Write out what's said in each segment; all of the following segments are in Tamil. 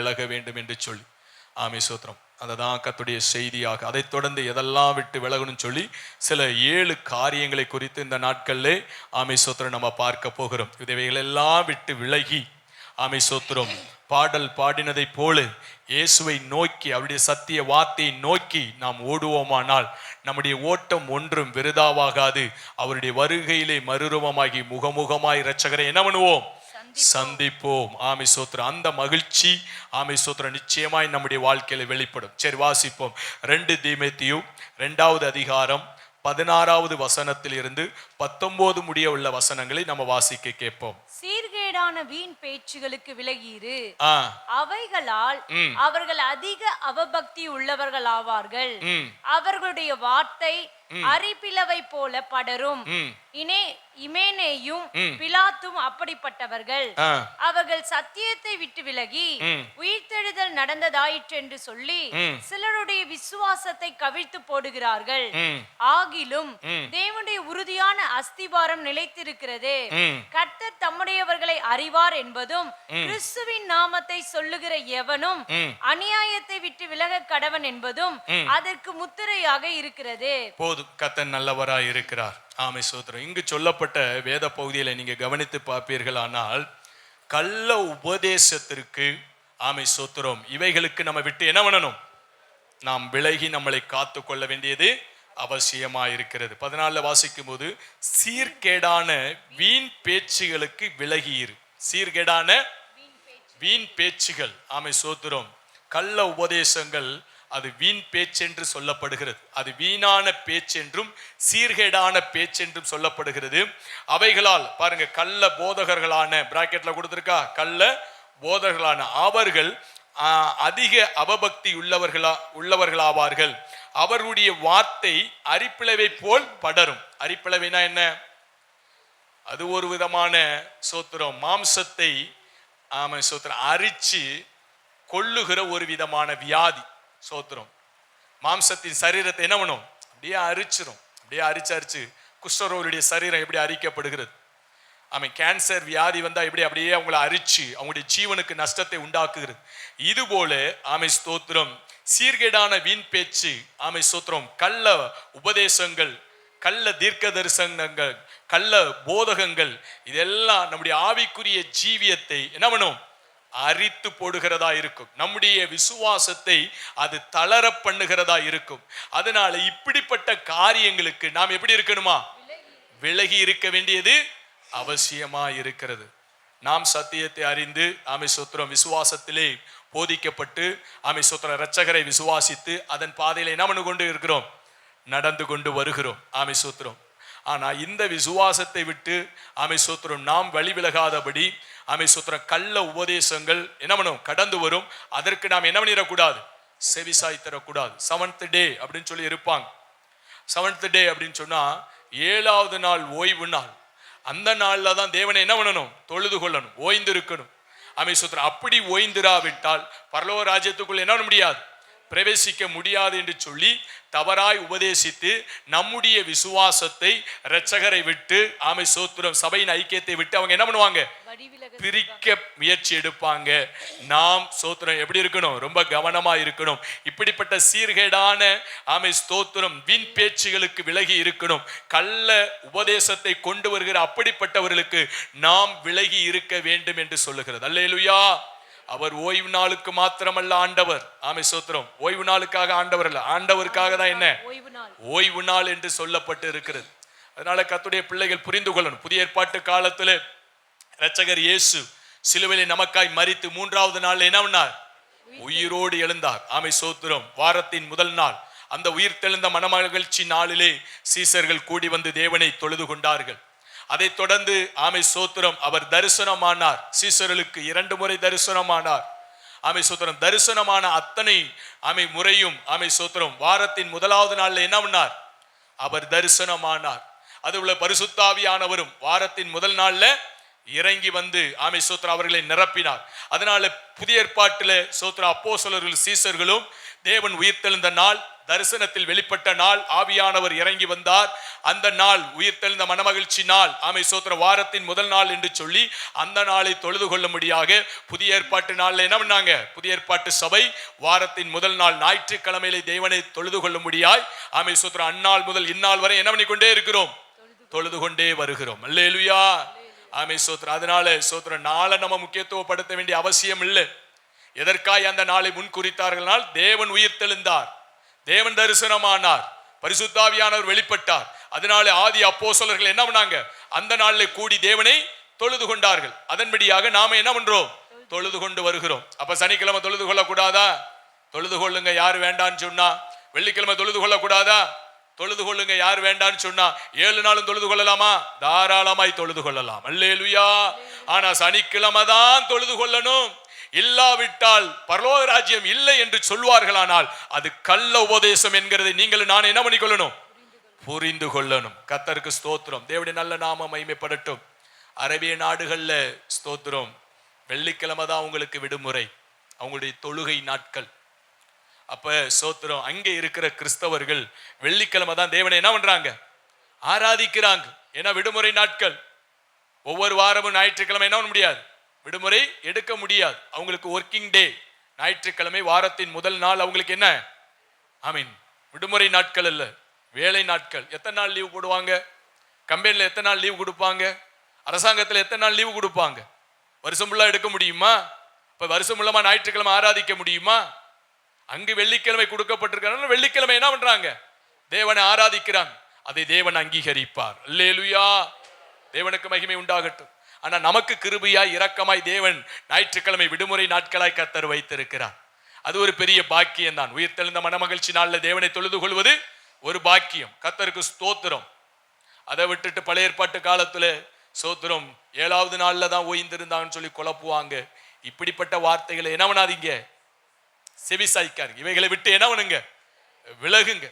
விலக வேண்டும் என்று சொல்லி. ஆமே சோத்திரம். அததான் கத்துடைய செய்தியாக அதைத் தொடர்ந்து எதெல்லாம் விட்டு விலகணும்னு சொல்லி சில ஏழு காரியங்களை குறித்து இந்த நாட்களிலே ஆமை சோத்திரம் நம்ம பார்க்க போகிறோம். இவைகளெல்லாம் விட்டு விலகி ஆமை சோத்திரம் பாடல் பாடினதைப் போல இயேசுவை நோக்கி அவருடைய சத்திய வார்த்தையை நோக்கி நாம் ஓடுவோமானால் நம்முடைய ஓட்டம் ஒன்றும் விருதாவாகாது. அவருடைய வருகையிலே மறுரூபமாகி முகமுகமாய் இரட்சகரை என்ன பண்ணுவோம்? சந்திப்போம். ஆமை சோத்திரம் அந்த மகிழ்ச்சி ஆமை சோத்திரம் நிச்சயமாய் நம்முடைய வாழ்க்கையில வெளிப்படும். சரி வாசிப்போம். ரெண்டு தீமேத்தியும் ரெண்டாவது அதிகாரம் பதினாறாவது வசனத்தில் இருந்து பத்தொன்பது முடிய உள்ள வசனங்களை நம்ம வாசிக்க கேட்போம். சீர்கேடான வீண் பேச்சுகளுக்கு விலகியிரு அவைகளால். அவர்கள் அதிக அவபக்தி உள்ளவர்கள் ஆவார்கள் அவர்களுடைய வார்த்தை அரிப்பிலவை போல படரும். இனே இமேனேயும். பிலாத்தும் அப்படிப்பட்டவர்கள். அவர்கள் சத்தியத்தை விட்டு விலகி. உயிர்த்தெழுதல் நடந்ததாயிற்று என்று சொல்லி. சிலருடைய விசுவாசத்தை கவிழ்த்து போடுகிறார்கள். ஆகிலும். தேவனுடைய உறுதியான அஸ்திபாரம் நிலைத்திருக்கிறது. கர்த்தர் தம்முடையவர்களை அறிவார் என்பதும் கிறிஸ்துவின் நாமத்தை சொல்லுகிற எவனும். அநியாயத்தை விட்டு விலக கடவன் என்பதும் அதற்கு முத்திரையாக இருக்கிறது. போதும் கத்தன் நல்லவராய் இருக்கிறார். ஆமை சோத்திரம். இங்கு சொல்லப்பட்ட வேத பகுதியில் நீங்க கவனித்து பார்ப்பீர்களானால் கள்ள உபதேசத்திற்கு ஆமை சோத்திரம் இவைகளுக்கு நம்ம விட்டு என்ன பண்ணணும்? நாம் விலகி நம்மளை காத்து கொள்ள வேண்டியது அவசியமாக இருக்கிறது பதினாலில் வாசிக்கும் போது சீர்கேடான வீண் பேச்சுகளுக்கு விலகியிரு. சீர்கேடான வீண் பேச்சுகள். ஆமை சோத்திரம். கள்ள உபதேசங்கள் அது வீண் பேச்சென்று சொல்லப்படுகிறது. அது வீணான பேச்சென்றும் சீர்கேடான பேச்சென்றும் சொல்லப்படுகிறது. அவைகளால் பாருங்க கள்ள போதகர்களான பிராக்கெட்ல கொடுத்துருக்கா? கள்ள போதகர்களான அவர்கள் அதிக அவபக்தி உள்ளவர்களா உள்ளவர்களாவார்கள். அவருடைய வார்த்தை அரிப்பிளவை போல் படரும். அரிப்பிளவைனா என்ன? அது ஒரு விதமான சோத்திரம். மாம்சத்தை ஆமாம் சோத்திரம். அரிச்சு கொள்ளுகிற ஒரு விதமான வியாதி சோத்திரம். மாம்சத்தின் சரீரத்தை என்ன பண்ணும்? அப்படியே அரிச்சிரும். அப்படியே அரிச்சு அரிச்சு. குஷ்டரோருடைய சரீரம் எப்படி அரிக்கப்படுகிறது? ஆமை கேன்சர் வியாதி வந்தால் எப்படி அப்படியே அவங்கள அரிச்சு அவங்களுடைய ஜீவனுக்கு நஷ்டத்தை உண்டாக்குகிறது. இதுபோல ஆமை ஸ்தோத்திரம் சீர்கேடான வீண் பேச்சு ஆமை ஸ்தோத்திரம் கள்ள உபதேசங்கள் கள்ள தீர்க்க தரிசனங்கள் கள்ள போதகங்கள் இதெல்லாம் நம்முடைய ஆவிக்குரிய ஜீவியத்தை என்ன பண்ணும்? அரித்து போடுகிறதா இருக்கும். நம்முடைய விசுவாசத்தை அது தளர பண்ணுகிறதா இருக்கும். அதனால இப்படிப்பட்ட காரியங்களுக்கு நாம் எப்படி இருக்கணுமா? விலகி இருக்க வேண்டியது அவசியமா இருக்கிறது நாம் சத்தியத்தை அறிந்து ஆமை விசுவாசத்திலே போதிக்கப்பட்டு ஆமை சோத்திரம் இரட்சகரை விசுவாசித்து அதன் பாதையில என்ன பண்ணு கொண்டு இருக்கிறோம். நடந்து கொண்டு வருகிறோம் ஆமை சோத்திரம் ஆனா இந்த விசுவாசத்தை விட்டு ஆமை நாம் வழி விலகாதபடி ஆமை கள்ள உபதேசங்கள் என்ன பண்ணும்? கடந்து வரும். அதற்கு நாம் என்ன பண்ணிடக்கூடாது? செவிசாய் தரக்கூடாது. செவன்த் டே அப்படின்னு சொல்லி இருப்பாங்க. செவன்த் டே அப்படின்னு சொன்னா ஏழாவது நாள் ஓய்வு நாள். அந்த நாளில் தான் தேவனை என்ன பண்ணணும்? தொழுது கொள்ளணும் ஓய்ந்திருக்கணும். அமை சுத்திரம் அப்படி ஓய்ந்திராவிட்டால் பரலோக ராஜ்யத்துக்குள்ள என்ன பண்ண முடியாது? பிரவேசிக்க முடியாது என்று சொல்லி தவறாய் உபதேசித்து நம்முடைய விசுவாசத்தை இரட்சகரை விட்டு ஆமை சோத்திரம் சபையின் ஐக்கியத்தை விட்டு அவங்க என்ன பண்ணுவாங்க? பிரிக்க முயற்சி எடுப்பாங்க. நாம் சோத்திரம் எப்படி இருக்கணும்? ரொம்ப கவனமா இருக்கணும். இப்படிப்பட்ட சீர்கேடான ஆமை ஸ்தோத்திரம் வீண் பேச்சுகளுக்கு விலகி இருக்கணும். கள்ள உபதேசத்தை கொண்டு வருகிற அப்படிப்பட்டவர்களுக்கு நாம் விலகி இருக்க வேண்டும் என்று சொல்லுகிறது. அல்லேலுயா! அவர் ஓய்வு நாளுக்கு மாத்திரமல்ல ஆண்டவர். ஆமை சோத்திரம் ஓய்வு நாளுக்காக ஆண்டவர் அல்ல. ஆண்டவருக்காக தான் என்ன? ஓய்வு நாள். ஓய்வு நாள் என்று சொல்லப்பட்டு இருக்கிறது. அதனால கத்துடைய பிள்ளைகள் புரிந்து கொள்ளணும். புதிய ஏற்பாட்டு காலத்துல ரச்சகர் இயேசு சிலுவையிலே நமக்காய் மறித்து மூன்றாவது நாள் என்ன பண்ணார்? உயிரோடு எழுந்தார். ஆமை சோத்திரம் வாரத்தின் முதல் நாள். அந்த உயிர் தெழுந்த மனமகிழ்ச்சி நாளிலே சீசர்கள் கூடி வந்து தேவனை தொழுது கொண்டார்கள். அதைத் தொடர்ந்து ஆமை சோத்திரம் அவர் தரிசனமானார். சீசர்களுக்கு இரண்டு முறை தரிசனமானார். ஆமை சோத்திரம் தரிசனமான அத்தனை ஆமை முறையும் ஆமை சோத்திரம் வாரத்தின் முதலாவது நாளில் என்ன பண்ணார்? அவர் தரிசனமானார். உள்ள பரிசுத்தாவியானவரும் வாரத்தின் முதல் நாள்ல இறங்கி வந்து ஆமை சோத்ரா அவர்களை நிரப்பினார். அதனால புதிய ஏற்பாட்டில் சோத்ரா அப்போஸ்தலர்கள் சீசர்களும் தேவன் உயிர்த்தெழுந்த நாள் தரிசனத்தில் வெளிப்பட்ட நாள் ஆவியானவர் இறங்கி வந்தார். அந்த நாள் உயிர்த்தெழுந்த மனமகிழ்ச்சி நாள் ஆமை சோத்திர வாரத்தின் முதல் நாள் என்று சொல்லி அந்த நாளை தொழுது கொள்ளும்படியாக புதிய ஏற்பாட்டு நாள்ல என்ன பண்ணாங்க? புதிய ஏற்பாட்டு சபை வாரத்தின் முதல் நாள் ஞாயிற்றுக்கிழமையிலே தேவனை தொழுது கொள்ளும்படியாய் ஆமை சோத்திர அந்நாள் முதல் இந்நாள் வரை என்ன பண்ணிக்கொண்டே இருக்கிறோம்? தொழுது கொண்டே வருகிறோம். அல்லேலுயா. ஆமை சோத்திரம் அதனால சோத்திரம் நாளை நம்ம முக்கியத்துவப்படுத்த வேண்டிய அவசியம் இல்லை. எதற்காய் அந்த நாளை முன்குறித்தார்கள்னால் தேவன் உயிர் தெழுந்தார். தேவன் தரிசனமானார். பரிசுத்தாவியானவர் வெளிப்பட்டார். அதனால ஆதி அப்போசலர்கள் என்ன பண்ணாங்க? அந்த நாளில் கூடி தேவனை தொழுது கொண்டார்கள். அதன்படியாக நாம என்ன பண்றோம்? தொழுது கொண்டு வருகிறோம். அப்ப சனிக்கிழமை தொழுது கொள்ளக்கூடாதா? தொழுது கொள்ளுங்க யார் வேண்டான்னு சொன்னா. வெள்ளிக்கிழமை தொழுது கொள்ளக்கூடாதா? தொழுது கொள்ளுங்க. யார் வேண்டான்னு சொன்னா ஏழு நாளும் தொழுது கொள்ளலாமா? தாராளமாய் தொழுது கொள்ளலாம். அல்லேலுயா. ஆனா சனிக்கிழமை தான் தொழுது கொள்ளணும். இல்லாவிட்டால் பரலோக ராஜ்யம் இல்லை என்று சொல்வார்களானால் அது கள்ள உபதேசம் என்கிறதை. நீங்கள் நான் என்ன பண்ணிக்கொள்ளணும் புரிந்து கொள்ளணும். கத்தருக்கு ஸ்தோத்திரம். தேவனுடைய நல்ல நாம மைமைப்படட்டும் அரேபிய நாடுகளில் ஸ்தோத்திரம். வெள்ளிக்கிழமை தான் உங்களுக்கு விடுமுறை. அவங்களுடைய தொழுகை நாட்கள். அப்ப சோத்திரம் அங்கே இருக்கிற கிறிஸ்தவர்கள் வெள்ளிக்கிழமை தான் தேவனை என்ன பண்றாங்க? ஆராதிக்கிறாங்க. ஏன்னா விடுமுறை நாட்கள். ஒவ்வொரு வாரமும் ஞாயிற்றுக்கிழமை என்ன பண்ண முடியாது? விடுமுறை எடுக்க முடியாது. அவங்களுக்கு ஒர்க்கிங் டே ஞாயிற்றுக்கிழமை வாரத்தின் முதல் நாள் அவங்களுக்கு என்ன? ஐ மீன் விடுமுறை நாட்கள் அல்ல. வேலை நாட்கள். எத்தனை நாள் லீவ் போடுவாங்க? கம்பெனியில் எத்தனை நாள் லீவ் கொடுப்பாங்க? அரசாங்கத்தில் எத்தனை நாள் லீவு கொடுப்பாங்க? வருஷம் ஃபுல்லாக எடுக்க முடியுமா? இப்போ வருஷம் ஃபுல்லமா ஞாயிற்றுக்கிழமை ஆராதிக்க முடியுமா? அங்கு வெள்ளிக்கிழமை கொடுக்கப்பட்டிருக்கிறாங்க வெள்ளிக்கிழமை என்ன பண்றாங்க? தேவனை ஆராதிக்கிறாங்க. அதை தேவன் அங்கீகரிப்பார். லேலுயா தேவனுக்கு மகிமை உண்டாகட்டும். ஆனா நமக்கு கிருபையாய் இரக்கமாய் தேவன் ஞாயிற்றுக்கிழமை விடுமுறை நாட்களாய் கத்தர் வைத்திருக்கிறார். அது ஒரு பெரிய பாக்கியம் தான் உயிர்த்தெழுந்த மனமகிழ்ச்சி நாளில் தேவனை தொழுது கொள்வது ஒரு பாக்கியம். கத்தருக்கு ஸ்தோத்திரம். அதை விட்டுட்டு பழைய ஏற்பாட்டு காலத்துல சோத்திரம் ஏழாவது நாள்ல தான் ஓய்ந்திருந்தாங்கன்னு சொல்லி குழப்புவாங்க. இப்படிப்பட்ட வார்த்தைகளை என்ன பண்ணாதீங்க? செவி சாய்க்காருங்க இவைகளை விட்டு என்ன பண்ணுங்க? விலகுங்க.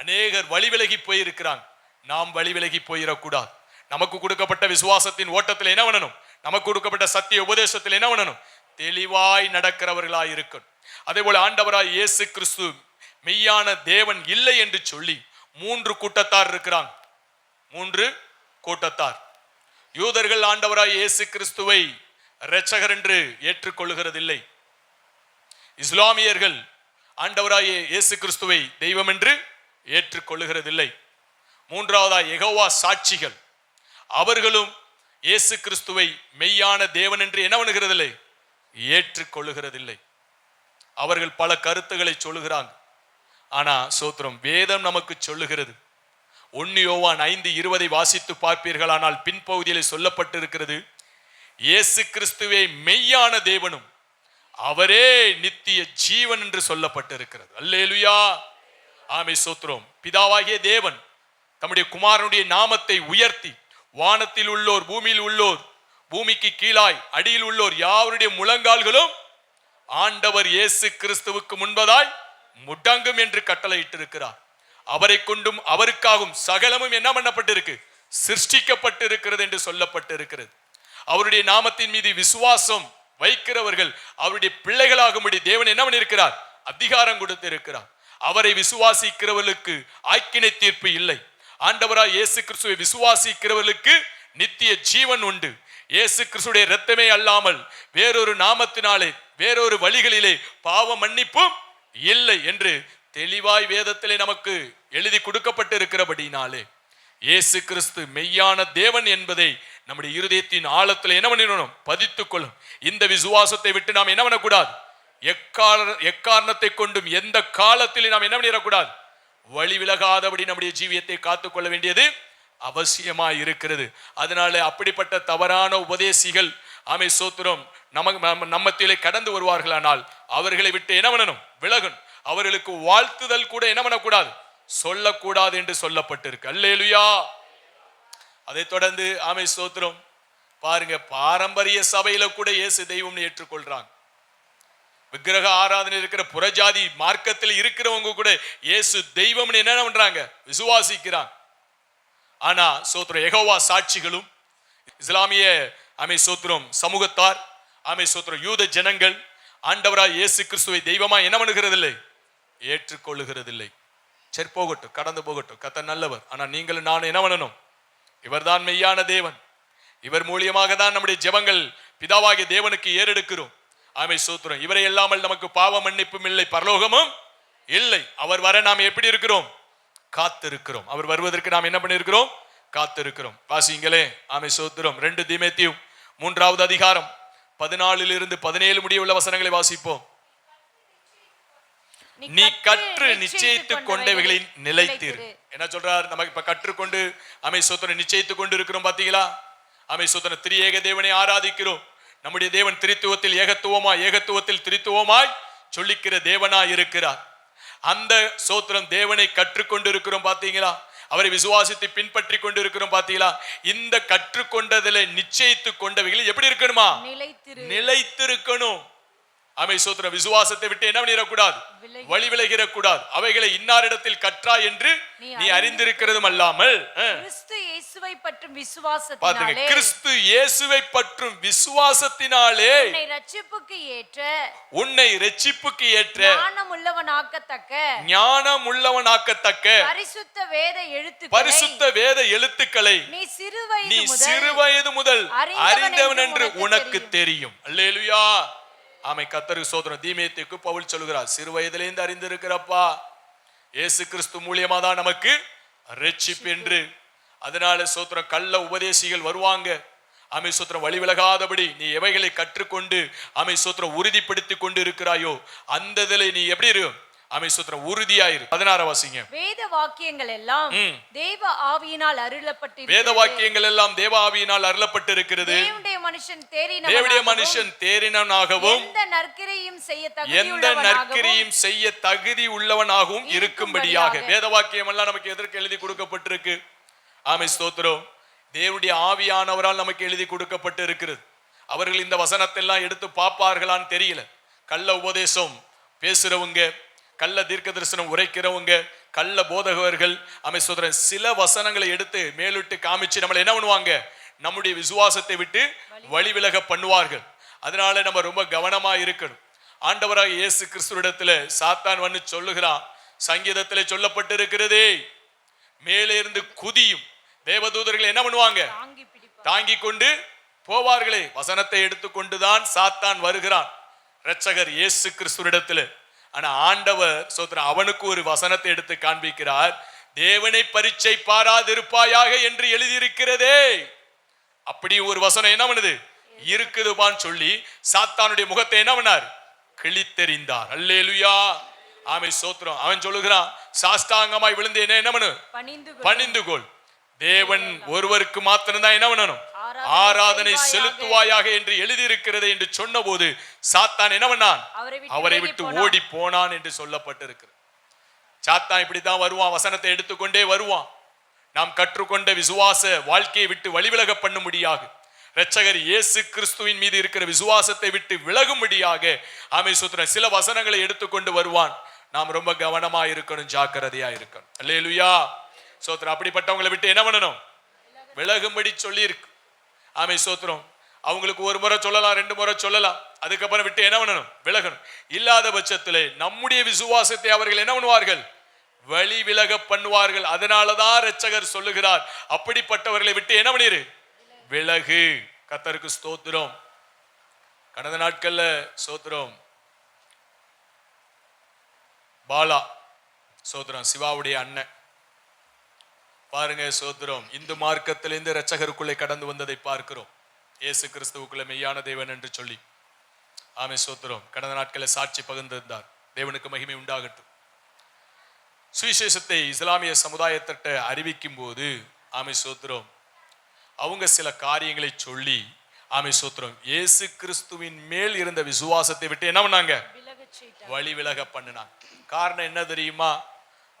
அநேகர் வழி விலகி போயிருக்கிறாங்க. நாம் வழி விலகி போயிடக்கூடாது நமக்கு கொடுக்கப்பட்ட விசுவாசத்தின் ஓட்டத்தில் என்ன பண்ணணும்? நமக்கு கொடுக்கப்பட்ட சத்திய உபதேசத்தில் என்ன பண்ணணும்? தெளிவாய் நடக்கிறவர்களாய் இருக்கணும். அதே போல ஆண்டவராய் இயேசு கிறிஸ்து மெய்யான தேவன் இல்லை என்று சொல்லி மூன்று கூட்டத்தார் இருக்கிறாங்க. மூன்று கூட்டத்தார். யூதர்கள் ஆண்டவராய் இயேசு கிறிஸ்துவை இரட்சகர் என்று ஏற்றுக்கொள்கிறதில்லை. இஸ்லாமியர்கள் ஆண்டவராய இயேசு கிறிஸ்துவை தெய்வம் என்று ஏற்றுக்கொள்ளுகிறதில்லை. மூன்றாவதாய் எகோவா சாட்சிகள். அவர்களும் இயேசு கிறிஸ்துவை மெய்யான தேவன் என்று என்ன பண்ணுகிறதில்லை? ஏற்றுக்கொள்ளுகிறதில்லை. அவர்கள் பல கருத்துக்களை சொல்லுகிறாங்க. ஆனா சோத்திரம் வேதம் நமக்கு சொல்லுகிறது. ஒன்னு யோவான் ஐந்து இருபதை வாசித்து பார்ப்பீர்களானால் பின்பகுதியில் சொல்லப்பட்டிருக்கிறது இயேசு கிறிஸ்துவே மெய்யான தேவனும் அவரே நித்திய ஜீவன் என்று சொல்லப்பட்டிருக்கிறது. அல்லேலுயா. ஆமை சோத்ரோம் பிதாவாகிய தேவன் தம்முடைய குமாரனுடைய நாமத்தை உயர்த்தி வானத்தில் உள்ளோர் பூமியில் உள்ளோர் பூமிக்கு கீழாய் அடியில் உள்ளோர் யாவருடைய முழங்கால்களும் ஆண்டவர் இயேசு கிறிஸ்துவுக்கு முன்பதாய் முடங்கும் என்று கட்டளையிட்டிருக்கிறார். அவரை கொண்டும் அவருக்காகவும் சகலமும் என்ன பண்ணப்பட்டிருக்கு? சிருஷ்டிக்கப்பட்டு இருக்கிறது என்று சொல்லப்பட்டிருக்கிறது. அவருடைய நாமத்தின் மீது விசுவாசம் வைக்கிறவர்கள் அவருடைய பிள்ளைகளாகும்படி தேவன் என்ன பண்ணியிருக்கிறார்? அதிகாரம் கொடுத்து இருக்கிறார் அவரை விசுவாசிக்கிறவர்களுக்கு ஆக்கினை தீர்ப்பு இல்லை. ஆண்டவராய் இயேசு கிறிஸ்துவை விசுவாசிக்கிறவர்களுக்கு நித்திய ஜீவன் உண்டு. இயேசு கிறிஸ்துடைய இரத்தமே அல்லாமல் வேறொரு நாமத்தினாலே வேறொரு வழிகளிலே பாவ மன்னிப்பும் இல்லை என்று தெளிவாய் வேதத்திலே நமக்கு எழுதி கொடுக்கப்பட்டிருக்கிறபடினாலே இயேசு கிறிஸ்து மெய்யான தேவன் என்பதை நம்முடைய இருதயத்தின் ஆழத்தில் என்ன பண்ணிடணும்? பதித்துக் கொள்ளும் இந்த விசுவாசத்தை விட்டு நாம் என்ன பண்ணக்கூடாது? எக்கார எக்காரணத்தை கொண்டும் எந்த காலத்திலும் நாம் என்ன பண்ணிடக்கூடாது? வழி விலகாதபடி நம்முடைய ஜீவியத்தை காத்துக்கொள்ள வேண்டியது அவசியமாக இருக்கிறது. அதனால அப்படிப்பட்ட தவறான உபதேசிகள் ஆமை சோத்திரம் நமக்கு நம்மத்திலே கடந்து வருவார்களானால் அவர்களை விட்டு என்ன பண்ணணும்? விலகணும். அவர்களுக்கு வாழ்த்துதல் கூட என்ன பண்ணக்கூடாது? சொல்லக்கூடாது என்று சொல்லப்பட்டிருக்கு. அல்லேலுயா! அதைத் தொடர்ந்து ஆமை சோத்திரம் பாருங்க பாரம்பரிய சபையில கூட இயேசு தெய்வம்னு ஏற்றுக்கொள்றாங்க விக்கிரக ஆராதனை இருக்கிற புறஜாதி மார்க்கத்தில் இருக்கிறவங்க கூட இயேசு தெய்வம்னு என்ன பண்றாங்க? விசுவாசிக்கிறாங்க ஆனா சோத்திரம் எகோவா சாட்சிகளும் இஸ்லாமிய அமை சோத்திரம் சமூகத்தார் அமை சோத்திரம் யூத ஜனங்கள் ஆண்டவரா இயேசு கிறிஸ்துவை தெய்வமா என்ன பண்ணுகிறது இல்லை ஏற்றுக்கொள்ளுகிறதில்லை. சரி போகட்டும் கடந்து போகட்டும். கத்த நல்லவர். ஆனா நீங்களும் நான் என்ன பண்ணணும்? இவர்தான் மெய்யான தேவன். இவர் மூலியமாக தான் நம்முடைய ஜெபங்கள் பிதாவாகிய தேவனுக்கு ஏறெடுக்கிறோம். ஆமை சூத்திரம். இவரை இல்லாமல் நமக்கு பாவ மன்னிப்பும் இல்லை பரலோகமும் இல்லை. அவர் வர நாம் எப்படி இருக்கிறோம்? காத்திருக்கிறோம். அவர் வருவதற்கு நாம் என்ன பண்ணியிருக்கிறோம்? காத்திருக்கிறோம். வாசிங்களே ஆமை சோத்திரம். ரெண்டு திமேத்தியும் மூன்றாவது அதிகாரம். பதினாலில் இருந்து பதினேழு முடிய உள்ள வசனங்களை வாசிப்போம். நீ கற்று நிச்சயித்து கொண்டவைகளை நிலைத்தீர். என்ன சொல்றார்? நமக்கு இப்ப கற்றுக்கொண்டு அமை சோத்தனை நிச்சயித்து கொண்டு இருக்கிறோம் பாத்தீங்களா? அமை சோத்தனை திரியேக தேவனை ஆராதிக்கிறோம். நம்முடைய தேவன் திரித்துவத்தில் ஏகத்துவமாய் ஏகத்துவத்தில் திரித்துவமாய் சொல்லிக்கிற தேவனாய் இருக்கிறார். அந்த சோத்திரம் தேவனை கற்றுக்கொண்டு இருக்கிறோம் பாத்தீங்களா? அவரை விசுவாசித்து பின்பற்றி கொண்டு இருக்கிறோம் பாத்தீங்களா? இந்த கற்றுக்கொண்டதுல நிச்சயித்து கொண்டவைகள் எப்படி இருக்கணுமா? நிலைத்திரு நிலைத்திருக்கணும். அமை சோத்திர விசுவாசத்தை விட்டு என்ன பண்ணிடக்கூடாது? வழி விலகிடக்கூடாது. அவைகளை இன்னாரிடத்தில் கற்றா என்று நீ அறிந்திருக்கிறதும் அல்லாமல் கிறிஸ்து இயேசுவை பற்றும் விசுவாசத்தினாலே கிறிஸ்து இயேசுவை பற்றும் விசுவாசத்தினாலே உன்னை ரட்சிப்புக்கு ஏற்ற உன்னை ரட்சிப்புக்கு ஏற்ற ஞானம் உள்ளவனாக்கத்தக்க ஞானம் உள்ளவனாக்கத்தக்க பரிசுத்த வேத எழுத்துக்களை பரிசுத்த வேத எழுத்துக்களை நீ சிறு நீ வயது சிறு முதல் வயது முதல் அறிந்தவன் என்று உனக்கு தெரியும். அல்லேலுயா. ஆமை கத்தரு சோதனை தீமேத்திற்கு பவுல் சொல்கிறார் சிறு வயதிலேருந்து அறிந்திருக்கிறப்பா ஏசு கிறிஸ்து மூலியமா தான் நமக்கு ரட்சிப்பு என்று. அதனால சோத்திரம் கள்ள உபதேசிகள் வருவாங்க. அமை சூத்திரம் வழி விலகாதபடி நீ எவைகளை கற்றுக்கொண்டு அமை சோத்திரம் உறுதிப்படுத்தி கொண்டு இருக்கிறாயோ அந்த இதில் நீ எப்படி இரு அமை சோத்திரம் உறுதியாயிரு. பதினாறு வாசிங்க. வேத வாக்கியங்கள் எல்லாம். தேவ ஆவியினால் அருளப்பட்டு வேத வாக்கியங்கள் எல்லாம் தேவ ஆவியினால் அருளப்பட்டு இருக்கிறது தேவனுடைய மனுஷன் தேறினவனாகவும் மனுஷன் தேறினவனாகவும் எந்த நற்கிரையும் செய்ய எந்த நற்கிரியும் செய்ய தகுதி உள்ளவனாகவும் இருக்கும்படியாக. இருக்கும்படியாக. வேத வாக்கியம் எல்லாம் நமக்கு எதற்கு எழுதி கொடுக்கப்பட்டிருக்கு? ஆமை ஸ்தோத்திரம். தேவனுடைய ஆவியானவரால் நமக்கு எழுதி கொடுக்கப்பட்டு இருக்கிறது அவர்கள் இந்த வசனத்தெல்லாம் எடுத்து பார்ப்பார்களான்னு தெரியல. கள்ள உபதேசம் பேசுறவங்க கள்ள தீர்க்க தரிசனம் உரைக்கிறவங்க கள்ள போதகர்கள் ஆமை சோதரன் சில வசனங்களை எடுத்து மேலிட்டு காமிச்சு நம்மளை என்ன பண்ணுவாங்க? நம்முடைய விசுவாசத்தை விட்டு வழி விலக பண்ணுவார்கள். அதனால நம்ம ரொம்ப கவனமா இருக்கணும். ஆண்டவராக இயேசு கிறிஸ்துவிடத்துல சாத்தான் வந்து சொல்லுகிறான். சங்கீதத்திலே சொல்லப்பட்டிருக்கிறதே மேலே இருந்து குதியும். தேவதூதர்கள் என்ன பண்ணுவாங்க? தாங்கி கொண்டு போவார்களே. வசனத்தை எடுத்துக்கொண்டுதான் சாத்தான் வருகிறான். இரட்சகர் இயேசு கிறிஸ்துவிடத்துல. ஆனா ஆண்டவர் சோத்திரம் அவனுக்கு ஒரு வசனத்தை எடுத்து காண்பிக்கிறார் தேவனை பரீட்சை பாராதிருப்பாயாக என்று எழுதியிருக்கிறதே. அப்படி ஒரு வசனம் என்ன பண்ணுது? இருக்குதுபான்னு சொல்லி சாத்தானுடைய முகத்தை என்ன பண்ணார்? கிழித்தெறிந்தார். அல்லேலுயா. ஆமை சோத்திரம். அவன் சொல்லுகிறான் சாஸ்தாங்கமாய் விழுந்து என்ன என்ன பண்ணு? பணிந்து கொள். தேவன் ஒருவருக்கு மாத்திரம்தான் என்ன பண்ணணும்? ஆராதனை. செலுத்துவாயாக என்று எழுதியிருக்கிறது என்று சொன்னபோது சாத்தான் என்ன பண்ணான்? அவரை விட்டு. ஓடி போனான். என்று சொல்லப்பட்டிருக்கிறது. சாத்தான் இப்படித்தான் வருவான் வசனத்தை எடுத்துக்கொண்டே வருவான். நாம் கற்றுக்கொண்ட விசுவாச வாழ்க்கையை விட்டு வழிவிலக பண்ணும்படியாக இரட்சகர் இயேசு கிறிஸ்துவின் மீது இருக்கிற விசுவாசத்தை விட்டு விலகும்படியாக ஆமை சுத்திரன் சில வசனங்களை எடுத்துக்கொண்டு வருவான். நாம் ரொம்ப கவனமா இருக்கணும் ஜாக்கிரதையா இருக்கணும். அல்லேலுயா. சோத்திரம் அப்படிப்பட்டவங்களை விட்டு என்ன பண்ணணும்? விலகும்படி சொல்லி இருக்கு ஆமை சோத்திரம். அவங்களுக்கு ஒரு முறை சொல்லலாம் ரெண்டு முறை சொல்லலாம். அதுக்கப்புறம் விட்டு என்ன பண்ணணும்? விலகணும். இல்லாத பட்சத்தில் நம்முடைய விசுவாசத்தை அவர்கள் என்ன பண்ணுவார்கள்? வழி விலக பண்ணுவார்கள். அதனாலதான் ரச்சகர் சொல்லுகிறார். அப்படிப்பட்டவர்களை விட்டு என்ன பண்ணிரு? விலகு. கத்தருக்கு ஸ்தோத்திரம். கடந்த நாட்கள்ல சோத்திரம். பாலா சோத்திரம் சிவாவுடைய அண்ணன். பாருங்க சோத்திரம் இந்து மார்க்கத்திலிருந்து இரட்சகருக்குள்ளே கடந்து வந்ததை பார்க்கிறோம். இயேசு கிறிஸ்துவுக்குள்ளே மெய்யான தேவன் என்று சொல்லி. ஆமை சோத்திரம் கடந்த நாட்களில் சாட்சி பகிர்ந்திருந்தார். தேவனுக்கு மகிமை உண்டாகட்டும். சுவிசேஷத்தை இஸ்லாமிய சமுதாயத்திட்ட அறிவிக்கும் போது ஆமை சோத்திரம் அவங்க சில காரியங்களை சொல்லி ஆமை சோத்திரம் இயேசு கிறிஸ்துவின் மேல் இருந்த விசுவாசத்தை விட்டு என்ன பண்ணாங்க. வழி விலக பண்ணினாங்க. காரணம் என்ன தெரியுமா?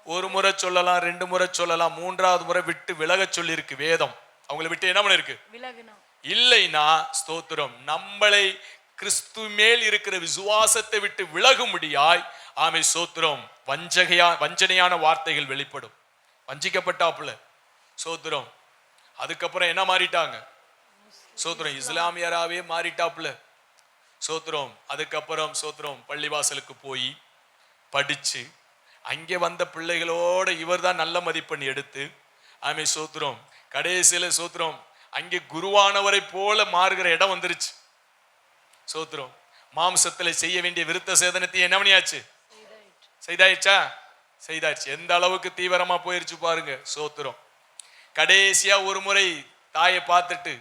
ஒரு முறை சொல்லலாம் ரெண்டு முறை சொல்லலாம் மூன்றாவது முறை விட்டு விலக சொல்லியிருக்கு வேதம். அவங்கள விட்டு என்ன பண்ணிருக்கு இல்லைன்னா ஸ்தோத்திரம். நம்மளை கிறிஸ்து மேல் இருக்கிற விசுவாசத்தை விட்டு விலகும்படியாய் ஆமை சோத்திரம் வஞ்சகையா வஞ்சனையான வார்த்தைகள் வெளிப்படும். வஞ்சிக்கப்பட்டாப்புல. சோத்திரம் அதுக்கப்புறம் என்ன மாறிட்டாங்க? சோத்திரம் இஸ்லாமியராவே மாறிட்டாப்புல. சோத்திரம் அதுக்கப்புறம் சோத்திரம் பள்ளிவாசலுக்கு போய் படிச்சு அங்கே வந்த பிள்ளைகளோட இவர் தான் நல்ல மதிப்பெண் எடுத்து ஆமே சூத்திரம் கடைசியில சூத்திரம் அங்கே குருவானவரை போல மாறுகிற இடம் வந்துருச்சு. சோத்திரம் மாம்சத்தில் செய்ய வேண்டிய விருத்த சேதனத்தை என்ன பண்ணியாச்சு? செய்தாயிடுச்சா? செய்தாச்சு. எந்த அளவுக்கு தீவிரமா போயிருச்சு பாருங்க சோத்திரம். கடைசியா ஒரு முறை தாயை பார்த்துட்டு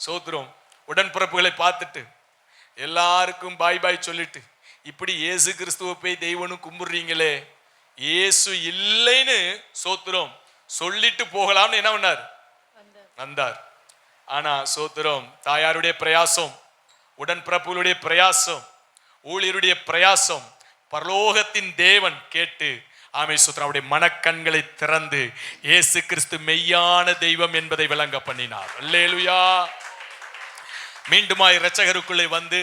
சோத்திரம் உடன்பிறப்புகளை பார்த்துட்டு எல்லாருக்கும் பாய் பாய் சொல்லிட்டு இப்படி இயேசு கிறிஸ்துவ போய் தெய்வனும் கும்பிடுறீங்களே இயேசு இல்லைன்னு சோத்திரம். சொல்லிட்டு போகலாம்னு என்ன பண்ணார்? வந்தார். ஆனா சோத்திரம் தாயாருடைய பிரயாசம் உடன்பிறப்புகளுடைய பிரயாசம் ஊழியருடைய பிரயாசம் பரலோகத்தின் தேவன் கேட்டு ஆமை சோத்திரம் அவருடைய மனக்கண்களை திறந்து இயேசு கிறிஸ்து மெய்யான தெய்வம் என்பதை விளங்க பண்ணினார். அல்லேலுயா. மீண்டுமாய் இரட்சகருக்குள்ளே வந்து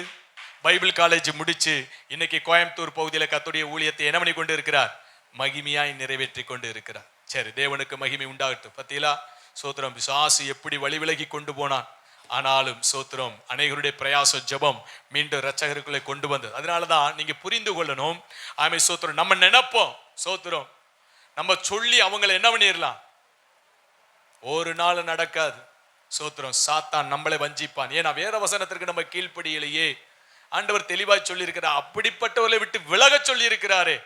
பைபிள் காலேஜ் முடிச்சு இன்னைக்கு கோயம்புத்தூர் பகுதியில் கத்துடைய ஊழியத்தை என்ன பண்ணி கொண்டு இருக்கிறார் மகிமையாய் நிறைவேற்றி கொண்டு இருக்கிறார். சரி தேவனுக்கு மகிமை உண்டாகட்டும். பத்தியலா சோத்திரம் பிசாசு எப்படி வழி விலகி கொண்டு போனான்? ஆனாலும் சோத்திரம் அநேகருடைய பிரயாசம் ஜெபம் மீண்டும் இரட்சகருக்குள்ளே கொண்டு வந்தது. அதனால தான் நீங்கள் புரிந்து கொள்ளணும். ஆமை சோத்திரம் நம்ம நினைப்போம். சோத்திரம் நம்ம சொல்லி அவங்களை என்ன பண்ணிடலாம் ஒரு நாள் நடக்காது. சோத்திரம் சாத்தான் நம்மளை வஞ்சிப்பான். ஏன்னா வேற வசனத்திற்கு நம்ம கீழ்ப்படியிலேயே. ஆண்டவர் தெளிவாய் சொல்லியிருக்கிறார். அப்படிப்பட்டவர்களை விட்டு விலக சொல்லியிருக்கிறாரே.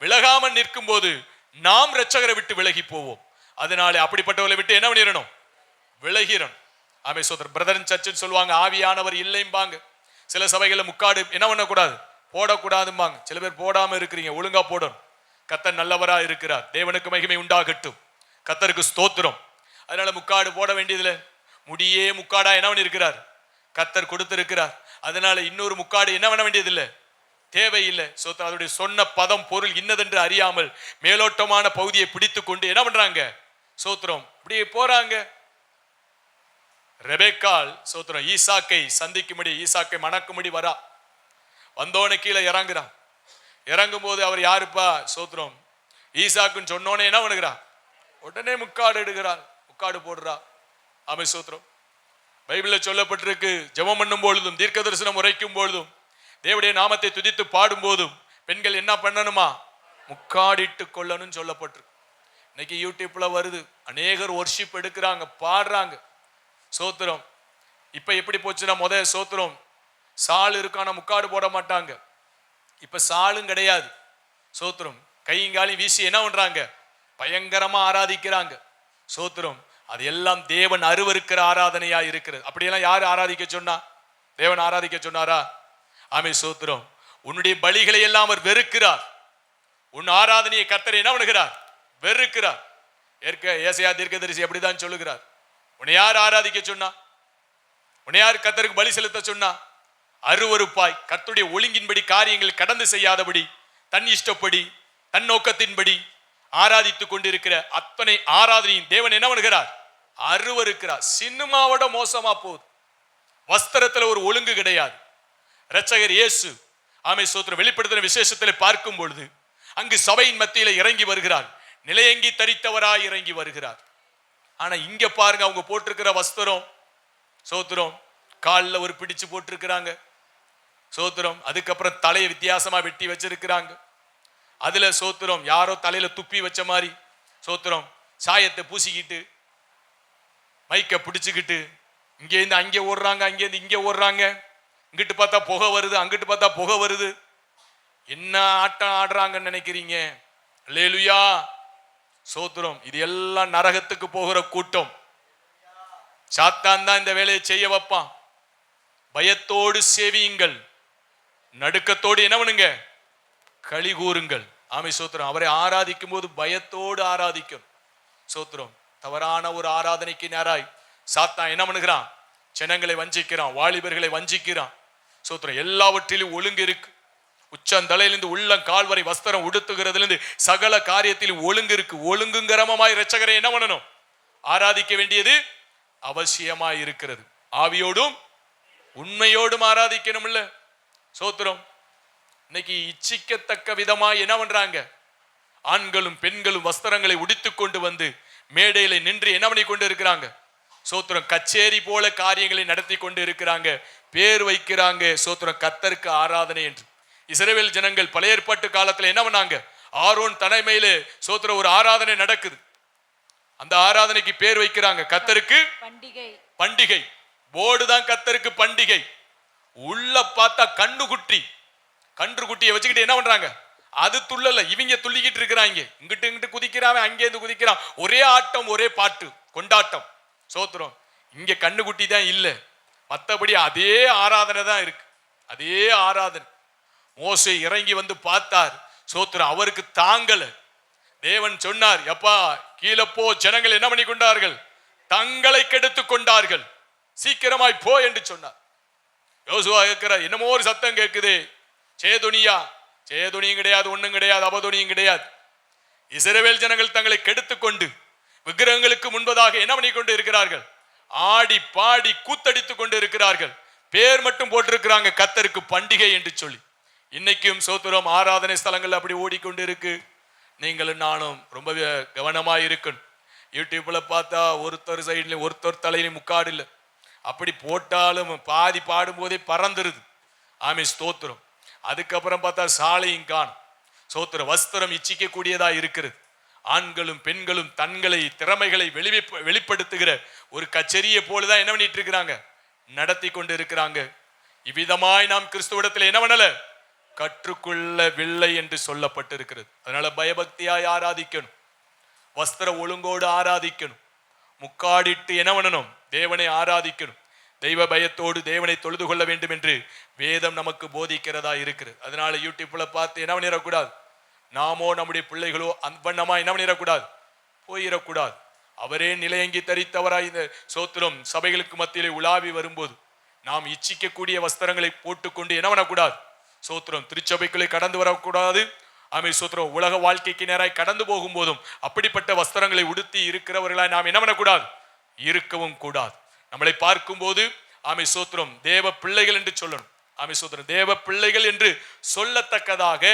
விலகாமல் நிற்கும் போது நாம் ரட்சகரை விட்டு விலகி போவோம். அதனாலே அப்படிப்பட்டவர்களை விட்டு என்ன பண்ணிடணும் விலகிறோம் ஆமே சோதர் பிரதரன் சர்ச்சுன்னு சொல்லுவாங்க ஆவியானவர் இல்லைம்பாங்க. சில சபைகளில் முக்காடு என்ன பண்ணக்கூடாது? போடக்கூடாதும்பாங்க. சில பேர் போடாமல் இருக்கிறீங்க ஒழுங்கா போடணும். கத்தர் நல்லவராக இருக்கிறார். தேவனுக்கு மகிமை உண்டாகட்டும். கத்தருக்கு ஸ்தோத்திரம். அதனால முக்காடு போட வேண்டியதில்லை. முடியே முக்காடா என்ன பண்ணியிருக்கிறார் கத்தர் கொடுத்திருக்கிறார். அதனால இன்னொரு முக்காடு என்ன பண்ண வேண்டியதில்லை? தேவையில்லை. சோத்திரம் அதனுடைய சொன்ன பதம் பொருள் இன்னதென்று அறியாமல் மேலோட்டமான பகுதியை பிடித்து கொண்டு என்ன பண்றாங்க? சோத்திரம் இப்படியே போறாங்க. ரெபேக்கால் சோத்திரம் ஈசாக்கை சந்திக்கும்படி ஈசாக்கை மணக்கும்படி வரா. வந்தோடனே கீழே இறங்குறான் இறங்கும் போது அவர் யாருப்பா? சோத்திரம் ஈசாக்குன்னு சொன்னோன்னே என்ன பண்ணுகிறா? உடனே முக்காடு எடுக்கிறாள் முக்காடு போடுறா. அமை சோத்திரம் பைபிளில் சொல்லப்பட்டிருக்கு ஜெபம் பண்ணும் பொழுதும் தீர்க்க தரிசனம் உரைக்கும் பொழுதும் தேவடைய நாமத்தை துதித்து பாடும்போதும் பெண்கள் என்ன பண்ணணுமா? முக்காடிட்டு கொள்ளணும்னு சொல்லப்பட்டிருக்கு. இன்னைக்கு யூடியூப்ல வருது. அநேகர் ஒர்ஷிப் எடுக்கிறாங்க பாடுறாங்க. சோத்திரம். இப்போ எப்படி போச்சுன்னா முத சோத்திரம். சால் இருக்கான முக்காடு போட மாட்டாங்க. இப்போ சாலும் கிடையாது. சோத்திரம். கையங்காலையும் வீசி என்ன பண்ணுறாங்க பயங்கரமாக ஆராதிக்கிறாங்க. சோத்திரம். அது எல்லாம் தேவன் அருவருக்கிற ஆராதனையாக இருக்கிறது. அப்படியெல்லாம் யார் ஆராதிக்க சொன்னா? தேவன் ஆராதிக்க சொன்னாரா? ஆமே சோத்திரம். உன்னுடைய பலிகளை எல்லாம் அவர் வெறுக்கிறார். உன் ஆராதனையை கத்தரை என்ன பண்ணுகிறார்? வெறுக்கிறார். ஏற்க ஏசையா தீர்க்கதரிசி அப்படிதான் சொல்லுகிறார். உன்னை யார் ஆராதிக்க சொன்னா? உன்னை யார் கத்தருக்கு பலி செலுத்த சொன்னா? அருவருப்பாய் கத்துடைய ஒழுங்கின்படி காரியங்கள் கடந்து செய்யாதபடி தன் இஷ்டப்படி தன் நோக்கத்தின்படி ஆராதித்துக் கொண்டிருக்கிற அத்தனை ஆராதனையும் தேவன் என்ன பண்ணுகிறார்? அருவருக்கிறார். சினிமாவோட மோசமா போகுது. வஸ்திரத்துல ஒரு ஒழுங்கு கிடையாது. ரச்சகர் இயேசு ஆமை சோத்திரம் வெளிப்படுத்தின விசேஷத்தில் பார்க்கும் பொழுது அங்கு சபையின் மத்தியில் இறங்கி வருகிறார். நிலையங்கி தரித்தவராய் இறங்கி வருகிறார். ஆனா இங்க பாருங்க அவங்க போட்டிருக்கிற வஸ்திரம் சோத்திரம் காலில் ஒரு பிடிச்சு போட்டிருக்கிறாங்க. சோத்திரம் அதுக்கப்புறம் தலையை வித்தியாசமா வெட்டி வச்சிருக்கிறாங்க. அதுல சோத்திரம் யாரோ தலையில துப்பி வச்ச மாதிரி சோத்திரம் சாயத்தை பூசிக்கிட்டு மைக்கை பிடிச்சிக்கிட்டு இங்கேருந்து அங்கே ஓடுறாங்க அங்கேருந்து இங்கே ஓடுறாங்க. இங்கிட்டு பார்த்தா புகை வருது அங்கிட்டு பார்த்தா புகை வருது. என்ன ஆட்டம் ஆடுறாங்கன்னு நினைக்கிறீங்க? லேலுயா சோத்திரம் இது எல்லாம் நரகத்துக்கு போகிற கூட்டம். சாத்தான் தான் இந்த வேலையை செய்ய வைப்பான். பயத்தோடு சேவியுங்கள். நடுக்கத்தோடு என்ன பண்ணுங்க? களி கூறுங்கள். ஆமை சோத்திரம் அவரை ஆராதிக்கும் போது பயத்தோடு ஆராதிக்கும். சோத்திரம் தவறான ஒரு ஆராதனைக்கு நேராய் சாத்தான் என்ன பண்ணுகிறான்? ஜனங்களை வஞ்சிக்கிறான் வாலிபர்களை வஞ்சிக்கிறான். சோத்திரம் எல்லாவற்றிலும் ஒழுங்கு இருக்கு. உச்சந்தலையிலிருந்து உள்ளம் கால் வரை வஸ்திரம் உடுத்துகிறதுலேருந்து சகல காரியத்திலும் ஒழுங்கு இருக்கு. ஒழுங்குங்கரமமாய் ரச்சகரை என்ன பண்ணணும்? ஆராதிக்க வேண்டியது அவசியமாய் இருக்கிறது. ஆவியோடும் உண்மையோடும் ஆராதிக்கணும்ல. சோத்திரம் இன்னைக்கு இச்சிக்கத்தக்க விதமாய் என்ன பண்றாங்க? ஆண்களும் பெண்களும் வஸ்திரங்களை உடித்து கொண்டு வந்து மேடையில நின்று என்ன பண்ணி கொண்டு இருக்கிறாங்க? சோத்திரம் கச்சேரி போல காரியங்களை நடத்தி கொண்டு இருக்கிறாங்க. பேர் வைக்கிறாங்க. சோத்திரம் கத்தருக்கு ஆராதனை என்று. இஸ்ரவேல் ஜனங்கள் பழைய ஏற்பாட்டு காலத்துல என்ன பண்ணாங்க? ஆரோன் தலைமையிலே சோத்திர ஒரு ஆராதனை நடக்குது. அந்த ஆராதனைக்கு பேர் வைக்கிறாங்க. கத்தருக்கு பண்டிகை. பண்டிகை. போர்டு தான் கத்தருக்கு பண்டிகை. உள்ள பார்த்தா கண்ணு குட்டி. கன்று குட்டியை வச்சுக்கிட்டு என்ன பண்றாங்க? அது துள்ளல. இவங்க துள்ளிக்கிட்டு இருக்கிறாங்க. இங்கிட்டு இங்கிட்டு குதிக்கிறான். அங்கே இருந்து குதிக்கிறான். ஒரே ஆட்டம் ஒரே பாட்டு. கொண்டாட்டம். சோத்திரம். இங்கே கண்ணுக்குட்டி தான் இல்லை. மற்றபடி அதே ஆராதனை தான் இருக்கு. அதே ஆராதனை. மோசை இறங்கி வந்து பார்த்தார். சோத்திரம் அவருக்கு தாங்கல. தேவன் சொன்னார் எப்பா கீழே போ. ஜனங்கள் என்ன பண்ணி கொண்டார்கள் தங்களை கெடுத்து கொண்டார்கள் சீக்கிரமாய் போ என்று சொன்னார். யோசுவா கேட்கிறார் என்னமோ ஒரு சத்தம் கேட்குது. சேதுனியா? சேதுனியும் கிடையாது ஒன்றும் கிடையாது அபதுனியும் கிடையாது. இசரவேல் ஜனங்கள் தங்களை கெடுத்து கொண்டு விக்கிரகங்களுக்கு முன்பதாக என்ன பண்ணி கொண்டு இருக்கிறார்கள் ஆடி பாடி கூத்தடித்துக் கொண்டு இருக்கிறார்கள் பேர் மட்டும் போட்டிருக்கிறாங்க கத்தருக்கு பண்டிகை என்று சொல்லி. இன்னைக்கும் சோத்திரம் ஆராதனை ஸ்தலங்கள் அப்படி ஓடிக்கொண்டு இருக்கு நீங்களும் நானும் ரொம்ப கவனமாக இருக்கணும். யூடியூப்ல பார்த்தா ஒருத்தர் சைட்ல ஒருத்தர் தலையிலும் முக்காடு இல்லை. அப்படி போட்டாலும் பாதி பாடும்போதே பறந்துருது. ஆமே ஸ்தோத்திரம். அதுக்கப்புறம் பார்த்தா சாலையும் காணும். சோத்திரம் வஸ்திரம் இச்சிக்கக்கூடியதாக இருக்கிறது. ஆண்களும் பெண்களும் தங்களை திறமைகளை வெளி வெளிப்படுத்துகிற ஒரு கச்சேரியை போலதான் என்ன பண்ணிட்டு இருக்கிறாங்க? நடத்தி கொண்டு இருக்கிறாங்க. இவ்விதமாய் நாம் கிறிஸ்துவிடத்தில் என்ன பண்ணல? கற்றுக்கொள்ளவில்லை என்று சொல்லப்பட்டிருக்கிறது. அதனால பயபக்தியாய் ஆராதிக்கணும். வஸ்திர ஒழுங்கோடு ஆராதிக்கணும். முக்காடிட்டு என்ன பண்ணணும்? தேவனை ஆராதிக்கணும். தெய்வ பயத்தோடு தேவனை தொழுது கொள்ள வேண்டும் என்று வேதம் நமக்கு போதிக்கிறதா இருக்கிறது. அதனால யூடியூப்ல பார்த்து என்ன பண்ணிடக்கூடாது? நாமோ நம்முடைய பிள்ளைகளோ அன்பண்ணமா என்ன பண்ணிடக்கூடாது? போயிடக்கூடாது. அவரே நிலையங்கி தரித்தவராய் இந்த சோத்திரம் சபைகளுக்கு மத்தியிலே உலாவி வரும்போது நாம் இச்சிக்கக்கூடிய வஸ்திரங்களை போட்டுக்கொண்டு என்ன பண்ணக்கூடாது? சோத்திரம் திருச்சபைக்குள்ளே கடந்து வரக்கூடாது. ஆமை சோத்திரம் உலக வாழ்க்கைக்கு நேராய் கடந்து போகும்போதும் அப்படிப்பட்ட வஸ்திரங்களை உடுத்தி இருக்கிறவர்களாய் நாம் என்ன பண்ணக்கூடாது? இருக்கவும் கூடாது. நம்மளை பார்க்கும்போது ஆமை சோத்திரம் தேவ பிள்ளைகள் என்று சொல்லணும். ஆமை சோத்திரம் தேவ பிள்ளைகள் என்று சொல்லத்தக்கதாக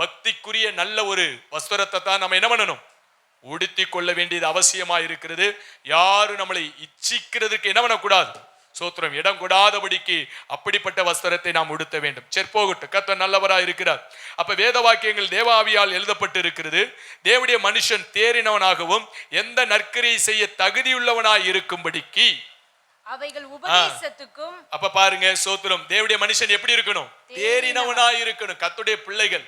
பக்திக்குரிய நல்ல ஒரு வஸ்திரத்தை தான் நம்ம என்ன பண்ணணும்? உடுத்தி கொள்ள வேண்டியது அவசியமா இருக்கிறது யாரும் நம்மளை இச்சிக்கிறதுக்கு என்ன பண்ணக்கூடாது? சோத்திரம் இடம் கொடாதபடிக்கு அப்படிப்பட்ட வஸ்திரத்தை நாம் உடுத்த வேண்டும். சரி போகட்டும் கர்த்தர் நல்லவரா இருக்கிறார். அப்ப வேத வாக்கியங்கள் தேவாவியால் எழுதப்பட்டு இருக்கிறது தேவனுடைய மனுஷன் தேறினவனாகவும் எந்த நற்கரியை செய்ய தகுதியுள்ளவனாய் இருக்கும்படிக்கு அவைகள் உபதேசத்துக்கும் அப்ப பாருங்க சோத்திரம் தேவனுடைய மனுஷன் எப்படி இருக்கணும்? தேறினவனாய் இருக்கணும். கத்துடைய பிள்ளைகள்.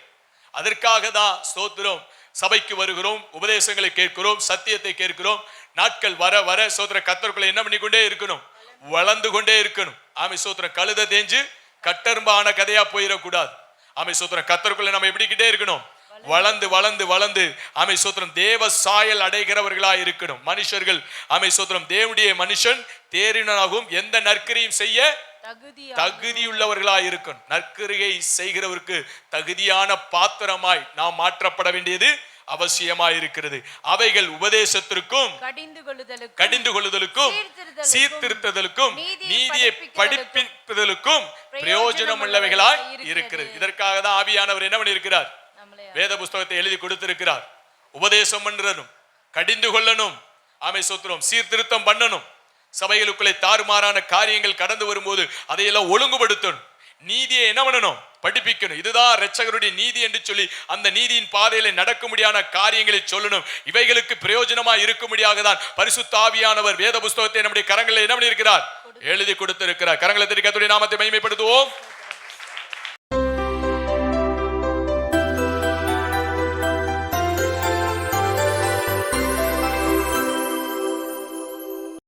அதற்காக தான் ஸ்தோத்திரம் சபைக்கு வருகிறோம் உபதேசங்களை கேட்கிறோம் சத்தியத்தை கேட்கிறோம். நாட்கள் வர வர சோத்திர கத்தருக்குள்ள என்ன பண்ணிக்கொண்டே இருக்கணும்? வளர்ந்து கொண்டே இருக்கணும். ஆமை சோத்திரம் கழுத தேஞ்சு கட்டரும்பான கதையா போயிடக்கூடாது. ஆமை சோத்திரம் கத்தருக்குள்ள நம்ம எப்படிக்கிட்டே இருக்கணும்? வளர்ந்து வளர்ந்து வளர்ந்து அமை சோத்திரம் தேவ சாயல் அடைகிறவர்களா இருக்கணும். மனுஷர்கள் அமை சோத்திரம் தேவனுடைய மனுஷன் தேரினனாகவும் எந்த நற்கரியும் செய்ய தகுதியுள்ளவர்களா இருக்கணும். நற்கருகை செய்கிறவருக்கு தகுதியான பாத்திரமாய் நாம் மாற்றப்பட வேண்டியது அவசியமாய் இருக்கிறது. அவைகள் உபதேசத்திற்கும் கடிந்து கொள்ளுதலுக்கும் சீர்திருத்தலுக்கும், சீர்திருத்தலுக்கும் நீதியை படிப்பிப்பதற்கும் பிரயோஜனம் உள்ளவைகளாய் இருக்கிறது. இதற்காக தான் ஆவியானவர் என்ன பண்ணியிருக்கிறார்? வேத புஸ்தகத்தை எழுதி கொடுத்திருக்கிறார். உபதேசம் பண்றணும் கடிந்து கொள்ளணும் ஆமை சோத்திரம் சீர்திருத்தம் பண்ணணும். சபைகளுக்குள்ளே தாறுமாறான காரியங்கள் கடந்து வரும்போது அதையெல்லாம் ஒழுங்குபடுத்தணும். நீதியை என்ன பண்ணணும்? படிப்பிக்கணும். இதுதான் ரட்சகருடைய நீதி என்று சொல்லி அந்த நீதியின் பாதையில நடக்கும்படியான காரியங்களை சொல்லணும். இவைகளுக்கு பிரயோஜனமா இருக்கும்படியாக தான் பரிசுத்தாவியானவர் வேத புஸ்தகத்தை நம்முடைய கரங்களில் என்ன பண்ணியிருக்கிறார்? எழுதி கொடுத்திருக்கிறார். கரங்களை திருக்கத்துடைய நாமத்தை மகிமைப்படுத்துவோம்.